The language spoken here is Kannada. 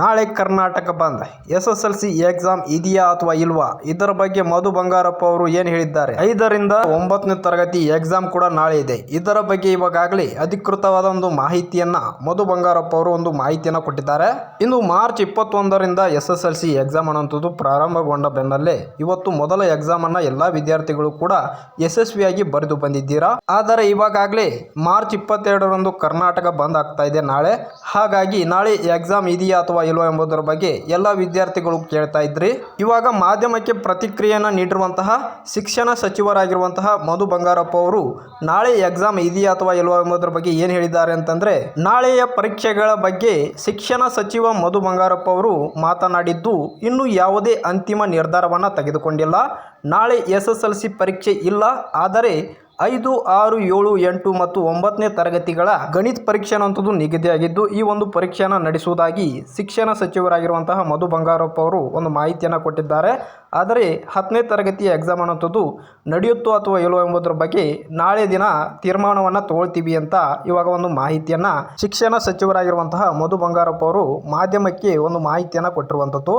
ನಾಳೆ Karnataka bandh. S S L C exam ಇದೆಯಾ ಅಥವಾ ಇಲ್ವಾ? ಇದರ ಬಗ್ಗೆ ಮಧು ಬಂಗಾರಪ್ಪ ಅವರು ಏನು ಹೇಳಿದ್ದಾರೆ? ಐದರಿಂದ ಒಂಬತ್ತನೇ ತರಗತಿ ಎಕ್ಸಾಮ್ ಕೂಡ ನಾಳೆ ಇದೆ. ಇದರ ಬಗ್ಗೆ ಇವಾಗಲೇ ಅಧಿಕೃತವಾದ ಒಂದು ಮಾಹಿತಿಯನ್ನ ಮಧು ಬಂಗಾರಪ್ಪ ಅವರು ಒಂದು ಮಾಹಿತಿಯನ್ನ ಕೊಟ್ಟಿದ್ದಾರೆ. ಇಂದು ಮಾರ್ಚ್ ಇಪ್ಪತ್ತೊಂದರಿಂದ S S L C exam ಅನ್ನುವಂಥದ್ದು ಪ್ರಾರಂಭಗೊಂಡ ಬೆನ್ನಲ್ಲೇ ಇವತ್ತು ಮೊದಲ ಎಕ್ಸಾಮ್ ಅನ್ನ ಎಲ್ಲಾ ವಿದ್ಯಾರ್ಥಿಗಳು ಕೂಡ ಯಶಸ್ವಿಯಾಗಿ ಬರೆದು ಬಂದಿದ್ದೀರಾ? ಆದರೆ ಇವಾಗಲೇ ಮಾರ್ಚ್ ಇಪ್ಪತ್ತೆರಡರಂದು ಕರ್ನಾಟಕ ಬಂದ್ ಆಗ್ತಾ ಇದೆ ನಾಳೆ. ಹಾಗಾಗಿ ನಾಳೆ ಎಕ್ಸಾಮ್ ಇದೆಯಾ ಅಥವಾ ಇಲ್ವಾ ಎಂಬುದರ ಬಗ್ಗೆ ಎಲ್ಲ ವಿದ್ಯಾರ್ಥಿಗಳು ಕೇಳ್ತಾ ಇದ್ರಿ. ಇವಾಗ ಮಾಧ್ಯಮಕ್ಕೆ ಪ್ರತಿಕ್ರಿಯೆಯನ್ನು ನೀಡಿರುವಂತಹ ಶಿಕ್ಷಣ ಸಚಿವರಾಗಿರುವಂತಹ ಮಧು ಬಂಗಾರಪ್ಪ ಅವರು ನಾಳೆ ಎಕ್ಸಾಮ್ ಇದೆಯಾ ಅಥವಾ ಇಲ್ವಾ ಎಂಬುದರ ಬಗ್ಗೆ ಏನು ಹೇಳಿದ್ದಾರೆ ಅಂತಂದ್ರೆ, ನಾಳೆಯ ಪರೀಕ್ಷೆಗಳ ಬಗ್ಗೆ ಶಿಕ್ಷಣ ಸಚಿವ ಮಧು ಬಂಗಾರಪ್ಪ ಅವರು ಮಾತನಾಡಿದ್ದು ಇನ್ನೂ ಯಾವುದೇ ಅಂತಿಮ ನಿರ್ಧಾರವನ್ನು ತೆಗೆದುಕೊಂಡಿಲ್ಲ. ನಾಳೆ ಎಸ್ ಎಸ್ ಎಲ್ ಸಿ ಪರೀಕ್ಷೆ ಇಲ್ಲ, ಆದರೆ ಐದು, ಆರು, ಏಳು, ಎಂಟು ಮತ್ತು ಒಂಬತ್ತನೇ ತರಗತಿಗಳ ಗಣಿತ ಪರೀಕ್ಷೆ ಅನ್ನುವಂಥದ್ದು ನಿಗದಿಯಾಗಿದ್ದು, ಈ ಒಂದು ಪರೀಕ್ಷೆಯನ್ನು ನಡೆಸುವುದಾಗಿ ಶಿಕ್ಷಣ ಸಚಿವರಾಗಿರುವಂತಹ ಮಧು ಬಂಗಾರಪ್ಪ ಅವರು ಒಂದು ಮಾಹಿತಿಯನ್ನು ಕೊಟ್ಟಿದ್ದಾರೆ. ಆದರೆ ಹತ್ತನೇ ತರಗತಿಯ ಎಕ್ಸಾಮ್ ಅನ್ನುವಂಥದ್ದು ನಡೆಯುತ್ತೋ ಅಥವಾ ಇಲ್ಲೋ ಎಂಬುದರ ಬಗ್ಗೆ ನಾಳೆ ದಿನ ತೀರ್ಮಾನವನ್ನು ತಗೊಳ್ತೀವಿ ಅಂತ ಇವಾಗ ಒಂದು ಮಾಹಿತಿಯನ್ನು ಶಿಕ್ಷಣ ಸಚಿವರಾಗಿರುವಂತಹ ಮಧು ಬಂಗಾರಪ್ಪ ಅವರು ಮಾಧ್ಯಮಕ್ಕೆ ಒಂದು ಮಾಹಿತಿಯನ್ನು ಕೊಟ್ಟಿರುವಂಥದ್ದು.